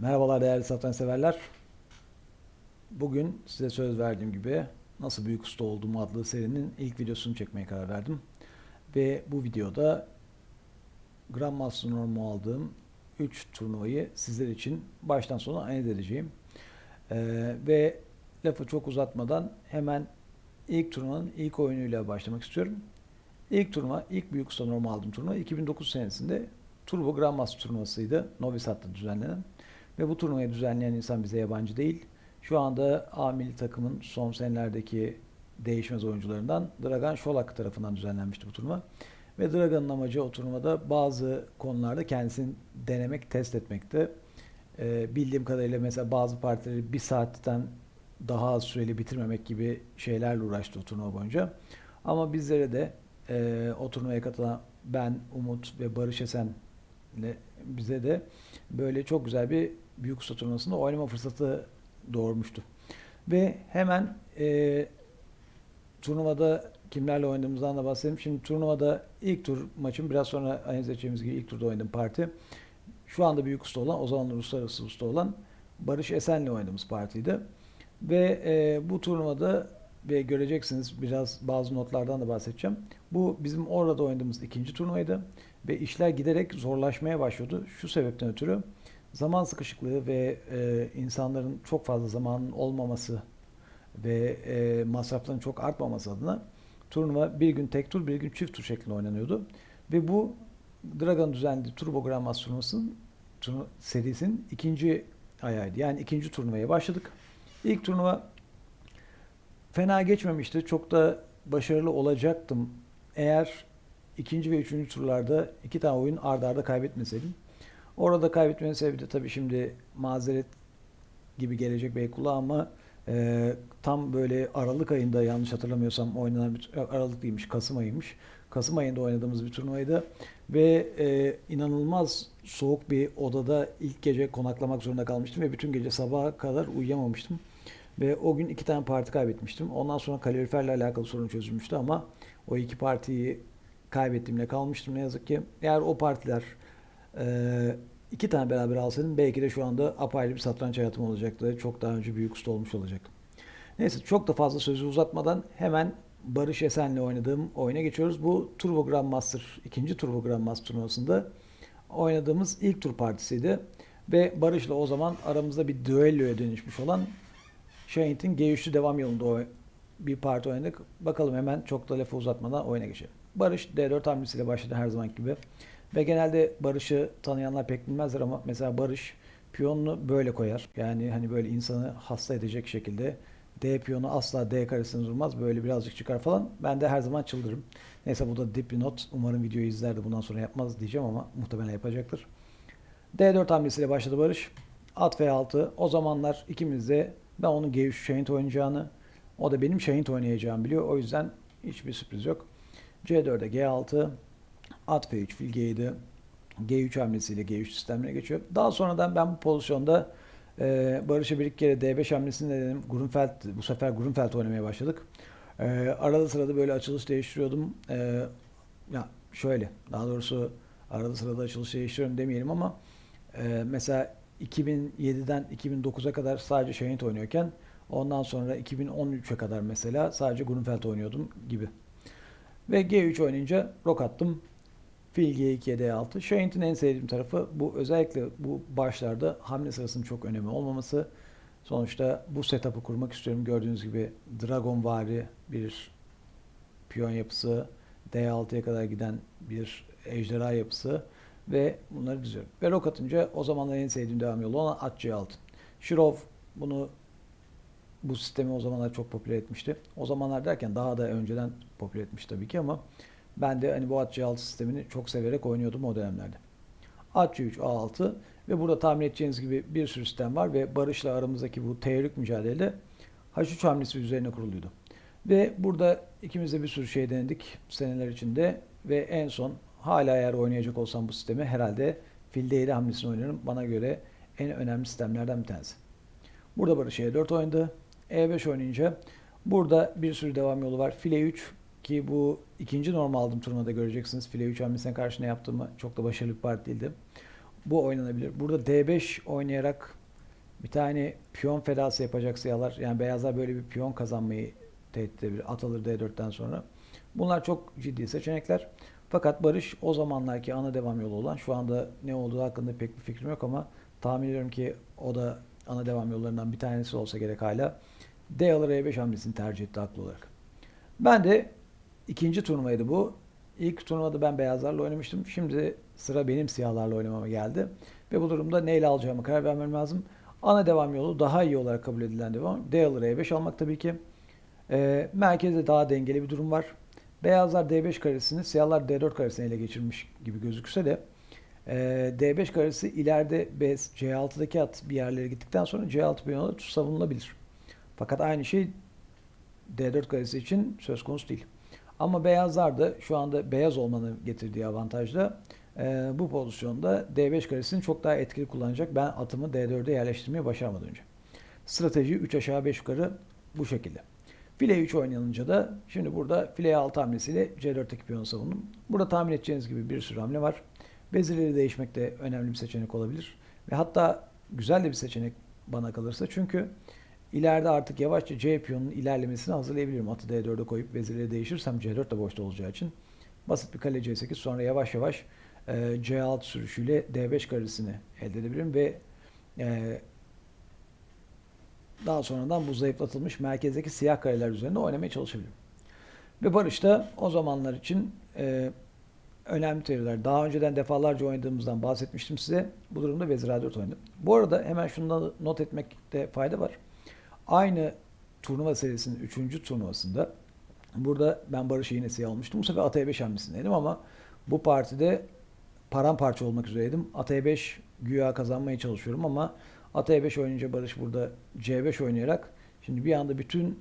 Merhabalar değerli satranç severler. Bugün size söz verdiğim gibi Nasıl Büyük Usta Olduğum adlı serinin ilk videosunu çekmeye karar verdim. Ve bu videoda Grandmaster normu aldığım 3 turnuvayı sizler için baştan sona analiz edeceğim. Ee, ve lafı çok uzatmadan hemen ilk turnuvanın ilk oyunuyla başlamak istiyorum. İlk turnuva, ilk Büyük Usta normu aldığım turnuva 2009 senesinde Turbo Grandmaster turnuvasıydı. Novi Sad'da düzenlenen. Ve bu turnuvayı düzenleyen insan bize yabancı değil. Şu anda A milli takımın son senelerdeki değişmez oyuncularından Dragan Şolak tarafından düzenlenmişti bu turnuva. Ve Dragan'ın amacı o turnuvada bazı konularda kendisini denemek, test etmekti. Ee, bildiğim kadarıyla mesela bazı partileri bir saatten daha az süreli bitirmemek gibi şeylerle uğraştı o turnuva boyunca. Ama bizlere de e, o turnuvaya katılan ben, Umut ve Barış Esen bize de böyle çok güzel bir büyük usta turnuvasında oynama fırsatı doğurmuştu. Ve hemen e, turnuvada kimlerle oynadığımızdan da bahsedelim. Şimdi turnuvada ilk tur maçım biraz sonra analiz edeceğimiz gibi ilk turda oynadığım parti. Şu anda büyük usta olan, o zamanlar uluslararası usta olan Barış Esen'le oynadığımız partiydi. Ve e, bu turnuvada ve göreceksiniz biraz bazı notlardan da bahsedeceğim. Bu bizim orada oynadığımız ikinci turnuvaydı ve işler giderek zorlaşmaya başladı. Şu sebepten ötürü zaman sıkışıklığı ve e, insanların çok fazla zamanın olmaması ve e, masrafların çok artmaması adına turnuva bir gün tek tur bir gün çift tur şeklinde oynanıyordu. Ve bu Dragon düzenli Turbo turnuvasının turnu, serisinin ikinci ayağıydı. Yani ikinci turnuvaya başladık. İlk turnuva fena geçmemişti. Çok da başarılı olacaktım. Eğer ikinci ve üçüncü turlarda iki tane oyun ardarda arda kaybetmeseydim. Orada kaybetmenin sebebi de tabii şimdi mazeret gibi gelecek belki kulağa ama e, tam böyle Aralık ayında yanlış hatırlamıyorsam oynanan bir Aralık değilmiş Kasım ayıymış. Kasım ayında oynadığımız bir turnuvaydı ve e, inanılmaz soğuk bir odada ilk gece konaklamak zorunda kalmıştım ve bütün gece sabaha kadar uyuyamamıştım. Ve o gün iki tane parti kaybetmiştim. Ondan sonra kaloriferle alakalı sorun çözülmüştü ama o iki partiyi kaybettiğimle kalmıştım ne yazık ki. Eğer o partiler e, iki tane beraber alsaydım belki de şu anda apayrı bir satranç hayatım olacaktı. Çok daha önce büyük usta olmuş olacaktım. Neyse çok da fazla sözü uzatmadan hemen Barış Esen'le oynadığım oyuna geçiyoruz. Bu Turbo Grandmaster, ikinci Turbo Grandmaster turnuvasında oynadığımız ilk tur partisiydi. Ve Barış'la o zaman aramızda bir düelloya dönüşmüş olan Shahid'in G3'lü devam yolunda bir parti oynadık. Bakalım hemen çok da lafı uzatmadan oyuna geçelim. Barış D4 hamlesiyle başladı her zaman gibi. Ve genelde Barış'ı tanıyanlar pek bilmezler ama mesela Barış piyonunu böyle koyar. Yani hani böyle insanı hasta edecek şekilde D piyonu asla D karesine durmaz. Böyle birazcık çıkar falan. Ben de her zaman çıldırırım. Neyse bu da dip bir not. Umarım videoyu izler de bundan sonra yapmaz diyeceğim ama muhtemelen yapacaktır. D4 hamlesiyle başladı Barış. At F6. O zamanlar ikimiz de ben onun G3 Şahint oynayacağını, o da benim Şahint oynayacağımı biliyor. O yüzden hiçbir sürpriz yok. C4'e G6, at F3, fil G7, G3 hamlesiyle G3 sistemine geçiyor. Daha sonradan ben bu pozisyonda e, Barış'a bir iki kere D5 hamlesini denedim. Grunfeld, bu sefer Grunfeld oynamaya başladık. E, arada sırada böyle açılış değiştiriyordum. E, ya şöyle, daha doğrusu arada sırada açılış değiştiriyorum demeyelim ama e, mesela 2007'den 2009'a kadar sadece Şahit oynuyorken ondan sonra 2013'e kadar mesela sadece Grunfeld oynuyordum gibi. Ve G3 oynayınca rok attım. Fil G2 D6. Şahit'in en sevdiğim tarafı bu özellikle bu başlarda hamle sırasının çok önemi olmaması. Sonuçta bu setup'ı kurmak istiyorum. Gördüğünüz gibi Dragon vari bir piyon yapısı, D6'ya kadar giden bir ejderha yapısı ve bunları diziyorum. Ve rok atınca o zamanlar en sevdiğim devam yolu olan at C6. Shirov bunu bu sistemi o zamanlar çok popüler etmişti. O zamanlar derken daha da önceden popüler etmiş tabii ki ama ben de hani bu at C6 sistemini çok severek oynuyordum o dönemlerde. At C3, A6 ve burada tahmin edeceğiniz gibi bir sürü sistem var ve Barış'la aramızdaki bu teorik mücadele H3 hamlesi üzerine kuruluydu. Ve burada ikimiz de bir sürü şey denedik seneler içinde ve en son hala eğer oynayacak olsam bu sistemi herhalde fil D7 hamlesini oynarım. Bana göre en önemli sistemlerden bir tanesi. Burada Barış E4 oynadı. E5 oynayınca burada bir sürü devam yolu var. File 3 ki bu ikinci normal aldığım turnuvada göreceksiniz. File 3 hamlesine karşı ne yaptığımı çok da başarılı bir part değildi. bu oynanabilir. Burada D5 oynayarak bir tane piyon fedası yapacak siyahlar. Yani beyazlar böyle bir piyon kazanmayı tehdit edebilir. At alır D4'ten sonra. Bunlar çok ciddi seçenekler. Fakat Barış o zamanlarki ana devam yolu olan şu anda ne olduğu hakkında pek bir fikrim yok ama tahmin ediyorum ki o da ana devam yollarından bir tanesi olsa gerek hala. D alır E5 hamlesini tercih etti haklı olarak. Ben de ikinci turnuvaydı bu. İlk turnuvada ben beyazlarla oynamıştım. Şimdi sıra benim siyahlarla oynamama geldi. Ve bu durumda neyle alacağımı karar vermem lazım. Ana devam yolu daha iyi olarak kabul edilen devam. D alır E5 almak tabii ki. Ee, merkezde daha dengeli bir durum var. Beyazlar D5 karesini, siyahlar D4 karesini ele geçirmiş gibi gözükse de e, D5 karesi ileride B, C6'daki at bir yerlere gittikten sonra C6 piyonu savunulabilir. Fakat aynı şey D4 karesi için söz konusu değil. Ama beyazlar da şu anda beyaz olmanın getirdiği avantajla e, bu pozisyonda D5 karesini çok daha etkili kullanacak. Ben atımı D4'e yerleştirmeyi başarmadan önce. Strateji 3 aşağı 5 yukarı bu şekilde. File 3 oynanınca da şimdi burada file 6 hamlesiyle C4'teki piyonu savundum. Burada tahmin edeceğiniz gibi bir sürü hamle var. Vezirleri değişmek de önemli bir seçenek olabilir. Ve hatta güzel de bir seçenek bana kalırsa. Çünkü ileride artık yavaşça C piyonunun ilerlemesini hazırlayabilirim. Atı D4'e koyup vezirleri değişirsem C4 de boşta olacağı için. Basit bir kale C8 sonra yavaş yavaş e, C6 sürüşüyle D5 karesini elde edebilirim ve e, daha sonradan bu zayıflatılmış merkezdeki siyah kareler üzerinde oynamaya çalışabilirim. Ve Barış da o zamanlar için e, önemli teoriler. Daha önceden defalarca oynadığımızdan bahsetmiştim size. Bu durumda Vezir A4 oynadım. Bu arada hemen şunu not etmekte fayda var. Aynı turnuva serisinin 3. turnuvasında burada ben Barış'ı yine siyah almıştım. Bu sefer At E5 hamlesindeydim ama bu partide paramparça olmak üzereydim. At E5 güya kazanmaya çalışıyorum ama At E5 oynayınca Barış burada C5 oynayarak şimdi bir anda bütün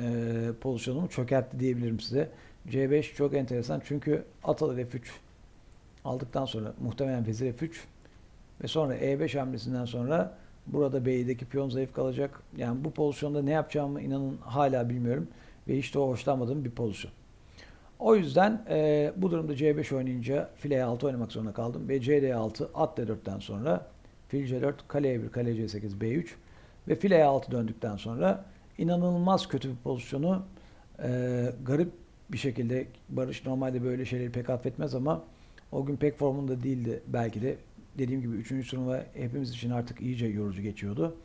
e, pozisyonumu çökertti diyebilirim size. C5 çok enteresan çünkü at alır F3 aldıktan sonra muhtemelen vezir F3 ve sonra E5 hamlesinden sonra burada B'deki piyon zayıf kalacak. Yani bu pozisyonda ne yapacağımı inanın hala bilmiyorum ve hiç de hoşlanmadığım bir pozisyon. O yüzden e, bu durumda C5 oynayınca file E6 oynamak zorunda kaldım ve CD6 at D4'ten sonra fil C4 kale E1 kale C8 B3 ve file E6 döndükten sonra inanılmaz kötü bir pozisyonu e, garip bir şekilde Barış normalde böyle şeyleri pek affetmez ama o gün pek formunda değildi belki de. Dediğim gibi 3. turnuva hepimiz için artık iyice yorucu geçiyordu.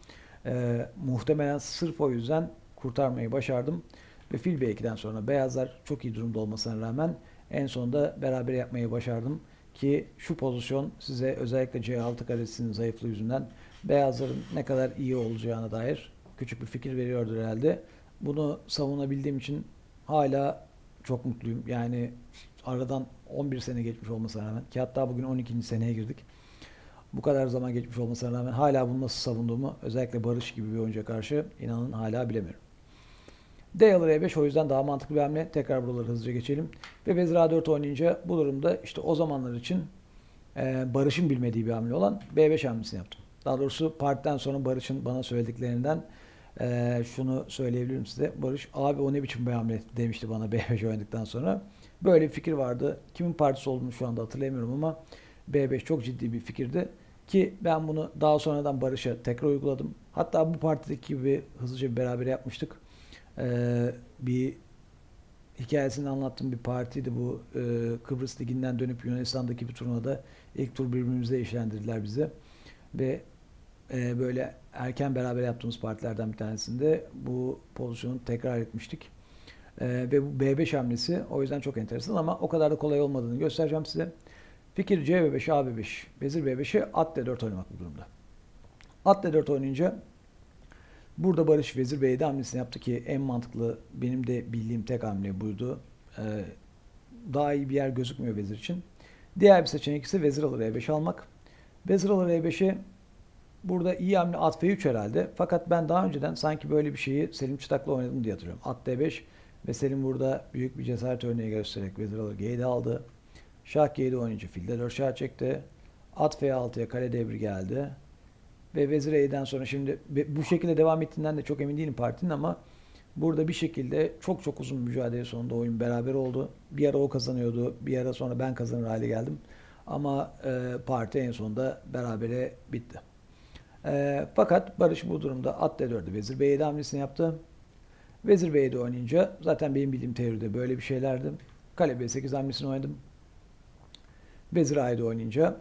Ee, muhtemelen sırf o yüzden kurtarmayı başardım. Ve fil B2'den sonra beyazlar çok iyi durumda olmasına rağmen en sonunda beraber yapmayı başardım. Ki şu pozisyon size özellikle C6 karesinin zayıflığı yüzünden beyazların ne kadar iyi olacağına dair küçük bir fikir veriyordur herhalde. Bunu savunabildiğim için hala çok mutluyum. Yani aradan 11 sene geçmiş olmasına rağmen ki hatta bugün 12. seneye girdik. Bu kadar zaman geçmiş olmasına rağmen hala bunu nasıl savunduğumu özellikle Barış gibi bir oyuncuya karşı inanın hala bilemiyorum. D alır E5 o yüzden daha mantıklı bir hamle. Tekrar buraları hızlıca geçelim. Ve Vezir A4 oynayınca bu durumda işte o zamanlar için e, Barış'ın bilmediği bir hamle olan B5 hamlesini yaptım. Daha doğrusu partiden sonra Barış'ın bana söylediklerinden e, şunu söyleyebilirim size. Barış abi o ne biçim bir hamle demişti bana B5 oynadıktan sonra. Böyle bir fikir vardı. Kimin partisi olduğunu şu anda hatırlayamıyorum ama B5 çok ciddi bir fikirdi. Ki ben bunu daha sonradan Barış'a tekrar uyguladım. Hatta bu partideki gibi hızlıca bir beraber yapmıştık. Ee, bir hikayesini anlattığım bir partiydi bu. Ee, Kıbrıs Ligi'nden dönüp Yunanistan'daki bir turnuvada ilk tur birbirimize işlendirdiler bizi. Ve e, böyle erken beraber yaptığımız partilerden bir tanesinde bu pozisyonu tekrar etmiştik. E, ve bu B5 hamlesi o yüzden çok enteresan ama o kadar da kolay olmadığını göstereceğim size. Fikir C5, A5, Vezir B5'e at D4 oynamak bu durumda. At D4 oynayınca burada Barış Vezir B7 hamlesini yaptı ki en mantıklı benim de bildiğim tek hamle buydu. Ee, daha iyi bir yer gözükmüyor Vezir için. Diğer bir seçenek ise Vezir alır E5 almak. Vezir alır E5'e burada iyi hamle at F3 herhalde. Fakat ben daha önceden sanki böyle bir şeyi Selim Çıtak'la oynadım diye hatırlıyorum. At D5 ve Selim burada büyük bir cesaret örneği göstererek Vezir alır G7 aldı. Şah G7 oynayınca fil D4 şah çekti. At F6'ya kale D1 geldi. Ve Vezir E'den sonra şimdi bu şekilde devam ettiğinden de çok emin değilim partinin ama burada bir şekilde çok çok uzun mücadele sonunda oyun beraber oldu. Bir ara o kazanıyordu. Bir ara sonra ben kazanır hale geldim. Ama e, parti en sonunda berabere bitti. E, fakat Barış bu durumda at D4'ü Vezir B7 hamlesini yaptı. Vezir B7 oynayınca zaten benim bildiğim teoride böyle bir şeylerdi. Kale B8 hamlesini oynadım. Vezir A7 oynayınca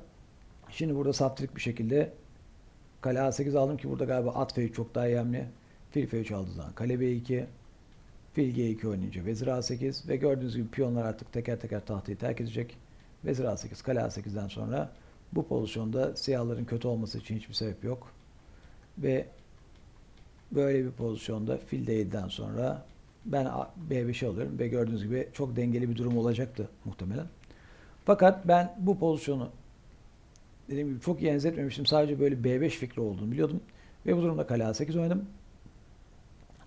şimdi burada saftirik bir şekilde kale A8 aldım ki burada galiba at F3 çok daha hamle. Fil F3 aldığı zaman kale B2 Fil G2 oynayınca Vezir A8 ve gördüğünüz gibi piyonlar artık teker teker tahtayı terk edecek. Vezir A8, Kale A8'den sonra bu pozisyonda siyahların kötü olması için hiçbir sebep yok. Ve böyle bir pozisyonda Fil D7'den sonra ben A- B5'i alıyorum ve gördüğünüz gibi çok dengeli bir durum olacaktı muhtemelen. Fakat ben bu pozisyonu dediğim gibi çok iyi enzetmemiştim. Sadece böyle B5 fikri olduğunu biliyordum. Ve bu durumda Kale A8 oynadım.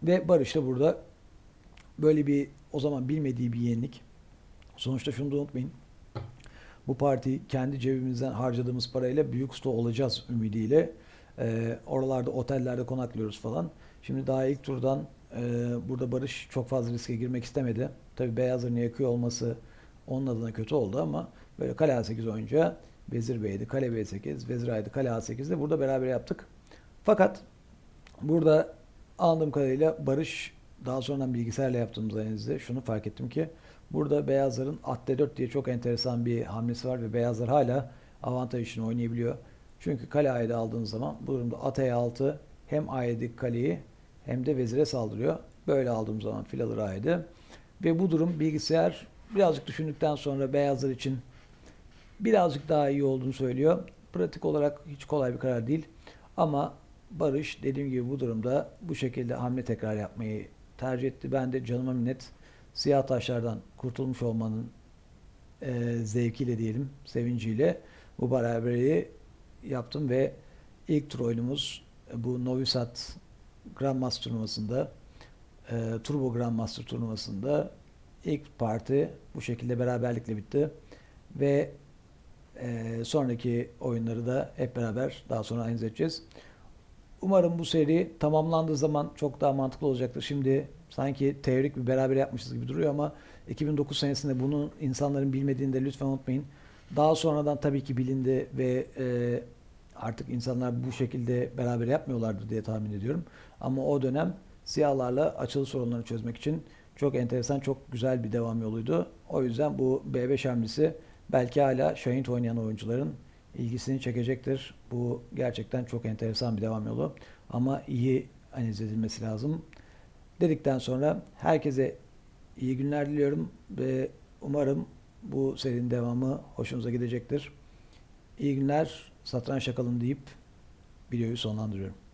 Ve Barış da burada böyle bir o zaman bilmediği bir yenilik. Sonuçta şunu da unutmayın. Bu parti kendi cebimizden harcadığımız parayla büyük usta olacağız ümidiyle. Ee, oralarda otellerde konaklıyoruz falan. Şimdi daha ilk turdan e, burada Barış çok fazla riske girmek istemedi. Tabi beyazların yakıyor olması onun adına kötü oldu ama böyle kale A8 oyunca Vezir B7, kale B8, Vezir A7, kale A8'de burada beraber yaptık. Fakat burada anladığım kadarıyla Barış daha sonradan bilgisayarla yaptığımız analizde şunu fark ettim ki burada beyazların at D4 diye çok enteresan bir hamlesi var ve beyazlar hala avantaj için oynayabiliyor. Çünkü kale A7 aldığınız zaman bu durumda at E6 hem A7 kaleyi hem de vezire saldırıyor. Böyle aldığım zaman fil alır A7. Ve bu durum bilgisayar birazcık düşündükten sonra beyazlar için birazcık daha iyi olduğunu söylüyor. Pratik olarak hiç kolay bir karar değil. Ama Barış dediğim gibi bu durumda bu şekilde hamle tekrar yapmayı tercih etti. Ben de canıma minnet siyah taşlardan kurtulmuş olmanın e, zevkiyle diyelim, sevinciyle bu beraberliği yaptım ve ilk tur oyunumuz bu Novi Sad Grandmaster turnuvasında e, Turbo Grandmaster turnuvasında ilk parti bu şekilde beraberlikle bitti ve e, sonraki oyunları da hep beraber daha sonra analiz edeceğiz. Umarım bu seri tamamlandığı zaman çok daha mantıklı olacaktır. Şimdi sanki teorik bir beraber yapmışız gibi duruyor ama 2009 senesinde bunu insanların bilmediğini de lütfen unutmayın. Daha sonradan tabii ki bilindi ve e, artık insanlar bu şekilde beraber yapmıyorlardı diye tahmin ediyorum. Ama o dönem siyahlarla açılı sorunlarını çözmek için çok enteresan, çok güzel bir devam yoluydu. O yüzden bu B5 hamlesi belki hala Şahin oynayan oyuncuların ilgisini çekecektir. Bu gerçekten çok enteresan bir devam yolu. Ama iyi analiz edilmesi lazım. Dedikten sonra herkese iyi günler diliyorum ve umarım bu serinin devamı hoşunuza gidecektir. İyi günler, satranç yakalım deyip videoyu sonlandırıyorum.